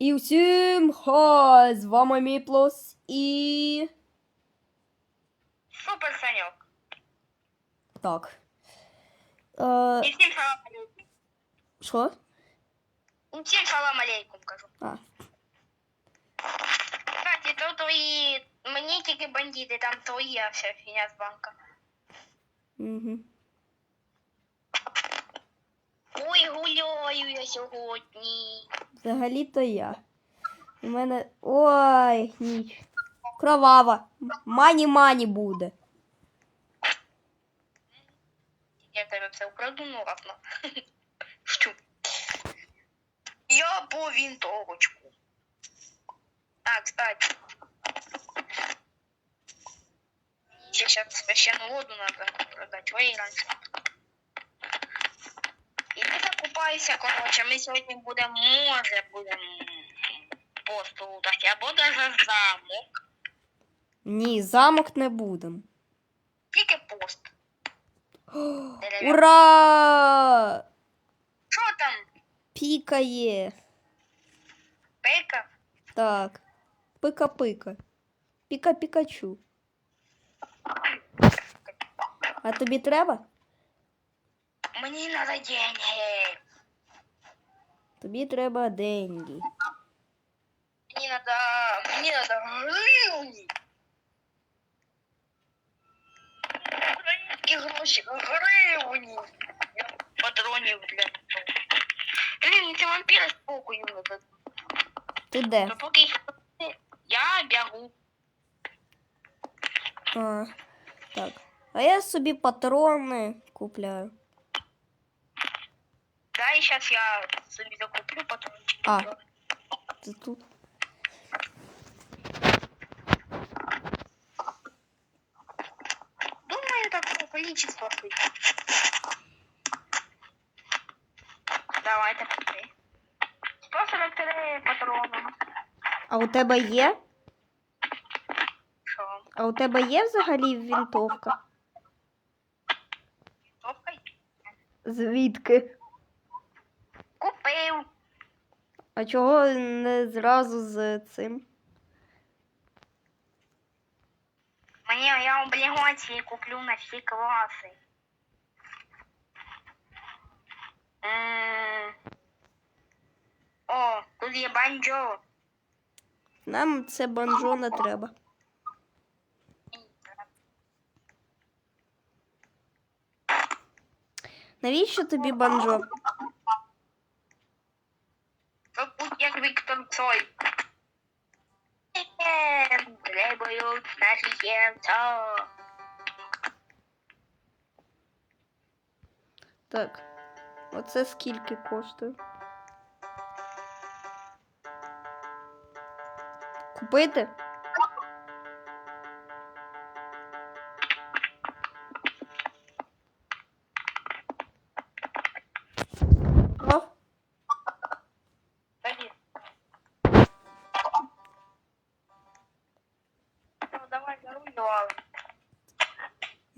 І всім хай! З вами Міплос і. Супер Санек. Так. Е, І всім салам алейкум. що? І всім салам алейкум, кажу. А, Кстати, то твої... Мені тільки бандити, там твої, а вся фігня з банка. угу. Ой, гуляю я сьогодні. Взагалі-то я. У мене. Ой, ніч. Кровава. Мані-мані буде. Я тебе все украду, ну ладно. Шучу. Я по винтовочку. А, кстати. Сейчас священную воду надо продать. Ой, раньше. Іди закупайся, короче. Ми сьогодні будемо, може, будемо пост лутати, або даже замок. Ні, замок не будем. Тільки пост. Дерев'яний. Ура! Що там? Пікає. Пейка? Так. Пика-пика. Піка-пікачу. А тобі треба? Мені надо деньги. Тобі треба деньги. Мені надо... Мені надо гривні. Українські гроші, гривні. Я патронів для того. Блін, ці вампіри спокою не дадуть. Ти де? То поки їх не- я бягу. А, так. А я собі патрони купляю. Да, і зараз я собі закуплю патрончики. А. Ти тут. Думаю, такого количества хватит. Давайте пошли. 143 патрона. А у тебе є? Що? А у тебе є взагалі вінтовка? Топкай? Звідки? А чого не зразу з цим? Мені я облігації куплю на всі класи. М. О, тут є банджо. Нам це банджо не треба. Навіщо тобі банджо? Щоб бути як Віктор Цой. Е, Требують Так. Оце скільки коштує? Купити?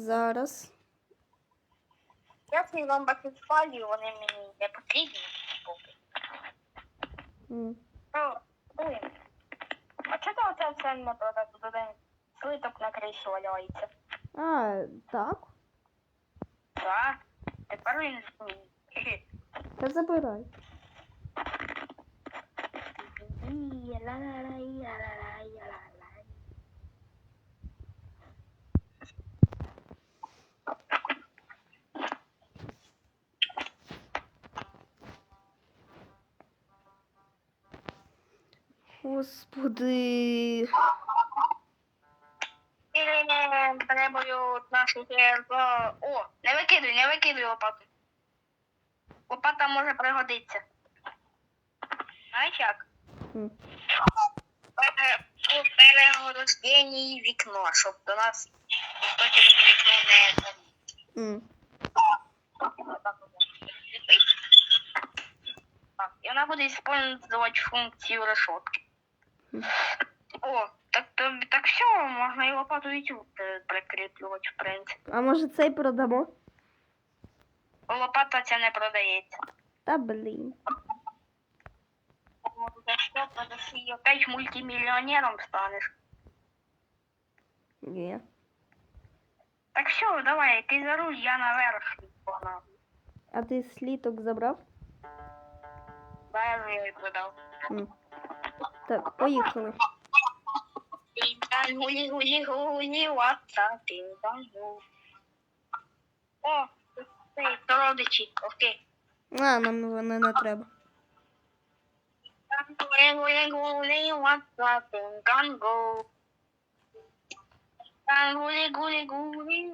Зараз. Я ці ламбаки спалю, вони мені не потрібні. поки. М. Ну, блин. А чого оце все продати? Один слиток на криші валяється. А, так. Так. Тепер він змій. Та забирай. Господи. Или требують наші серця. О, не викидуй, не викидуй лопату. Лопата може пригодитися. Знаєш як? М. У перегорожденні вікно, щоб до нас ніхто через вікно не заліз. Так, Так, і вона буде виконувати функцію решетки. О, так, так, все, можна і лопату і цю прикріплювати, в принципі. А може цей продамо? Лопата ця не продається. Та блін. За що подожди, опять мультимиллионером станешь. Ні. Так все, давай, ты за руль, я наверх погнал. А ти сліток забрав? Да, я ее продал. М. Так, поїхали. О, цей, родичі, окей. А, нам вони не треба. Гулі,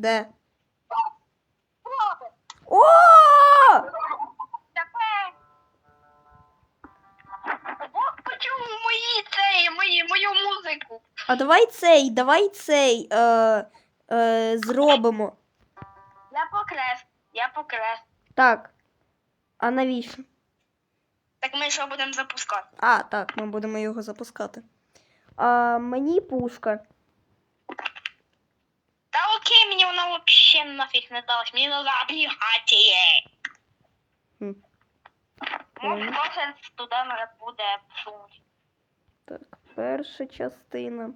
Де? О! Бог почув мої цей, мої, мою музику. А давай цей, давай цей е, е, зробимо. Я покрес, я покрес. Так. А навіщо? Так ми що будемо запускати? А, так, ми будемо його запускати. А, мені пушка. Окей, мені вона взагалі нафіг не далась. Мені треба облігації. Хм. Може, може туди буде сунути. Так, перша частина.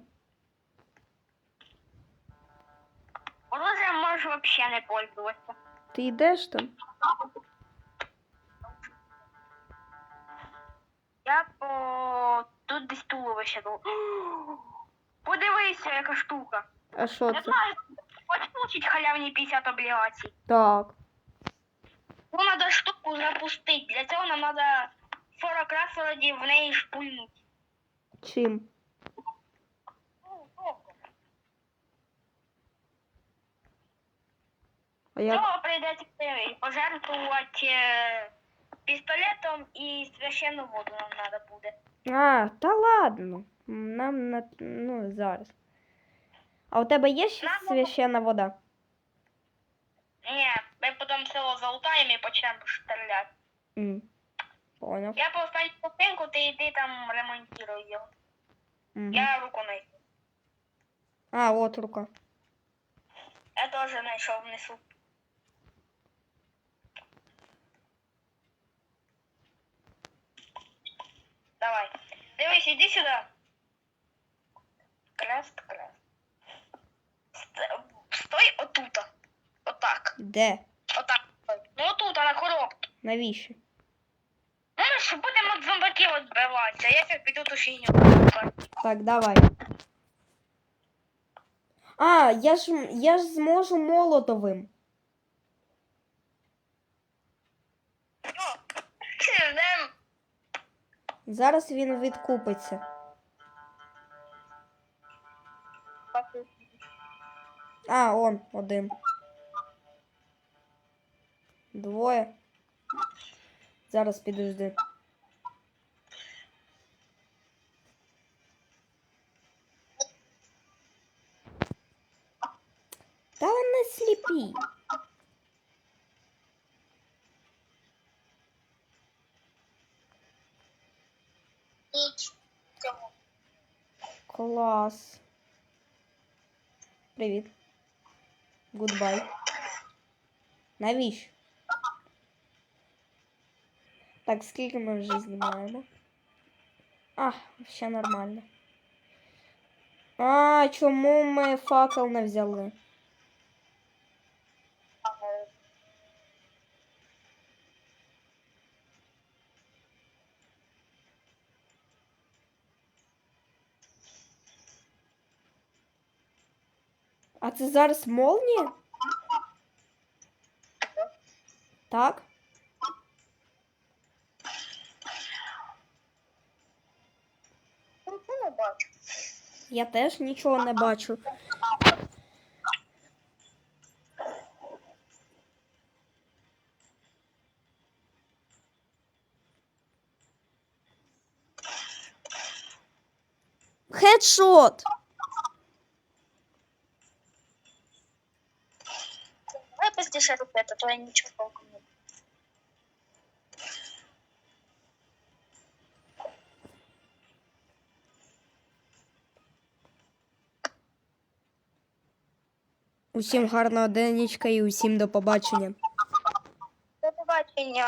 Оружием можеш взагалі не пользуватися. Ти йдеш там? Я по... Тут десь туловище. було. Подивися, яка штука. А що Не це? знаю, получить халявні 50 облігацій? Так. Ну, надо штуку запустити. Для цього нам надо 40 раз вроді в неї шпульнути. Чим? А як? Цього прийдеться е, пожертвувати е, пістолетом і священну воду нам треба буде. А, та ладно. Нам на ну зараз. А у тебе є ще Нам- священна вода? Ні, ми потім село залутаємо і почнемо стріляти. М. Поняв. Я поставлю купинку, ти йди там ремонтуй його. Мгм. Я руку знайду. А, от рука. Я теж знайшов внесу. Давай. Дивись, іди сюди. Крест, крест. Де? Отак. Ну отут, на коробці. Навіщо? Ну, ж будемо від зомбаків відбиватися. Я зараз піду ту фігню. Так, давай. А, я ж я ж зможу молотовим. Зараз він відкупиться. А, он один. Двоє. Зараз підожди. Та вони сліпі. Клас. Привіт. Гудбай. Навіщо? Так, скільки ми вже знімаємо? А, ще нормально. А, чому ми факел не взяли? А це зараз молнія? Так? Я теж нічого не бачу. Хедшот! Давай пиздіше робити, а то я нічого толком не Усім гарного денечка і усім до побачення. До побачення.